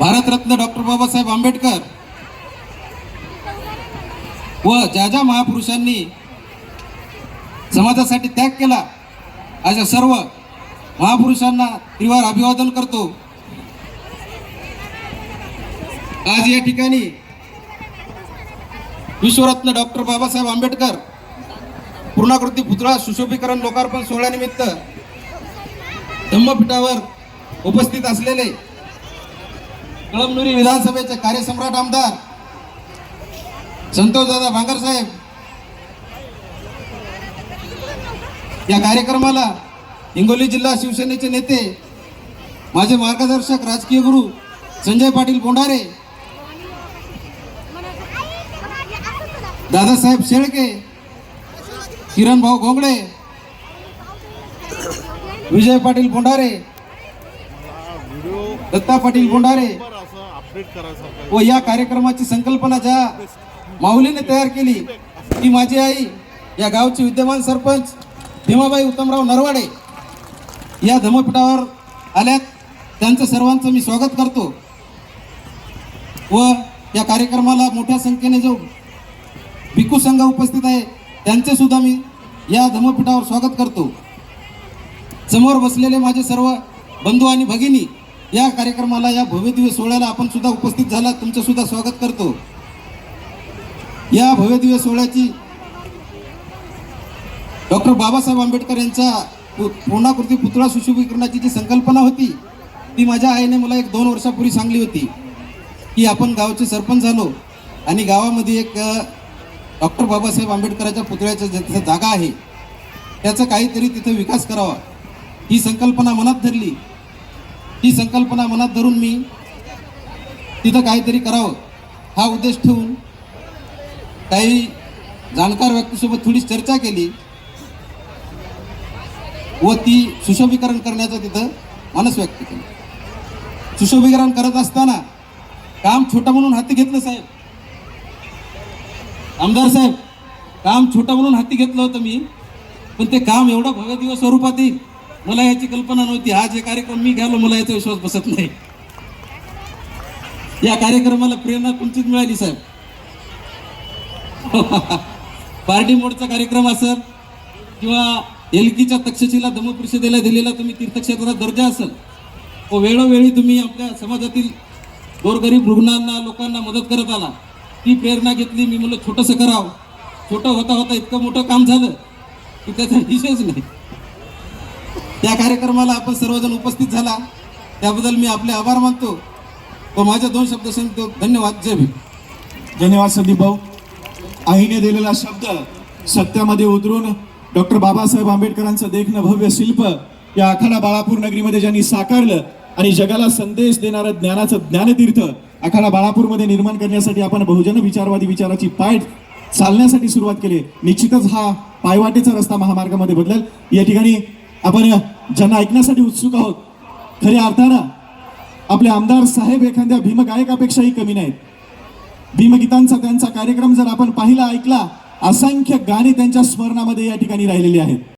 Bharat Ratna doctor Babasaheb Ambedkar व ज्या ज्या महापुरुषांनी समाजासाठी त्याग केला अशा सर्व महापुरुषांना त्रिवार अभिवादन करतो. आज या ठिकाणी विश्वरत्न डॉक्टर बाबासाहेब आंबेडकर पूर्णाकृती पुतळा सुशोभीकरण लोकार्पण सोहळ्यानिमित्त धम्मपीठावर उपस्थित असलेले कळमनुरी विधानसभेचे कार्यसम्राट आमदार संतोषदादा भांगर साहेब. या कार्यक्रमाला हिंगोली जिल्हा शिवसेनेचे नेते माझे मार्गदर्शक राजकीय गुरु संजय पाटील बोंडारे दादासाहेब शेळके किरण भाऊ घोंगडे विजय पाटील बोंडारे दत्ता पाटील बोंडारे व या कार्यक्रमाची संकल्पना ज्या माऊलीने तयार केली ती माझी आई या गावचे विद्यमान सरपंच भीमाबाई उत्तमराव नरवाडे या धमपीठावर आल्यात. त्यांचं सर्वांचं मी स्वागत करतो. व या कार्यक्रमाला मोठ्या संख्येने जो भिकू संघ उपस्थित आहे त्यांचे सुद्धा मी या धमपीठावर स्वागत करतो. समोर बसलेले माझे सर्व बंधू आणि भगिनी या कार्यक्रमाला या भव्यदिव्य सोहळ्याला आपण सुद्धा उपस्थित झाला तुमचं सुद्धा स्वागत करतो. या भव्यदिव्य सोहळ्याची डॉक्टर बाबासाहेब आंबेडकर यांच्या पु- पूर्णाकृती पुतळा सुशोभीकरणाची जी संकल्पना होती ती माझ्या आईने मला एक दोन वर्षापूर्वी सांगली होती की आपण गावचे सरपंच झालो आणि गावामध्ये एक डॉक्टर बाबासाहेब आंबेडकरांच्या पुतळ्याच्या जिथं जागा आहे. त्याचा काहीतरी तिथं विकास करावा. ही संकल्पना मनात धरली. ही संकल्पना मनात धरून मी तिथं काहीतरी करावं हा उद्देश ठेवून काही जाणकार व्यक्तीसोबत थोडी चर्चा केली व ती सुशोभीकरण करण्याचं तिथं मानस व्यक्त केलं. सुशोभीकरण करत असताना काम छोटं म्हणून हाती घेतलं साहेब. आमदार साहेब काम छोटं म्हणून हाती घेतलं होतं मी पण ते काम एवढं भव्य दिवस स्वरूपात येईल. मला याची कल्पना नव्हती. हा जे कार्यक्रम मी घ्यालो मला याचा विश्वास बसत नाही. या कार्यक्रमाला प्रेरणा तुमचीच मिळाली साहेब? पार्टी मोडचा कार्यक्रम असेल किंवा एलकीच्या तक्षशिला धम्मपरिषदेला दिलेला तुम्ही तीर्थक्षेत्राचा दर्जा असेल व वेळोवेळी तुम्ही आपल्या समाजातील गोरगरीब रुग्णांना लोकांना मदत करत आला. ती प्रेरणा घेतली. मी म्हणलं छोटंसं करावं. छोटं होता होता इतकं मोठं काम झालं की त्याचा विषयच नाही. या कार्यक्रमाला आपण सर्वजण उपस्थित झाला. त्याबद्दल मी आपले आभार मानतो. व माझ्या दोन शब्द सांगतो धन्यवाद. जय भीम. धन्यवाद संदीप भाऊ. आईने दिलेला शब्द सत्यामध्ये उतरून डॉक्टर बाबासाहेब आंबेडकरांचं देखणं भव्य शिल्प या आखाडा बाळापूर नगरीमध्ये ज्यांनी साकारलं आणि जगाला संदेश देणारं ज्ञानाचं ज्ञानतीर्थ आखाडा बाळापूरमध्ये निर्माण करण्यासाठी आपण बहुजन विचारवादी विचाराची पाठ चालण्यासाठी सुरुवात केली. निश्चितच हा पायवाटेचा रस्ता महामार्गामध्ये बदलेल. या ठिकाणी आपण ज्यांना ऐकण्यासाठी उत्सुक आहोत खऱ्या अर्थानं आपले आमदार साहेब एखाद्या भीमगायकापेक्षाही कमी नाहीत. भीमगीतांचा त्यांचा कार्यक्रम जर आपण पाहिला ऐकला असंख्य गाणी त्यांच्या स्मरणामध्ये या ठिकाणी राहिलेली आहेत.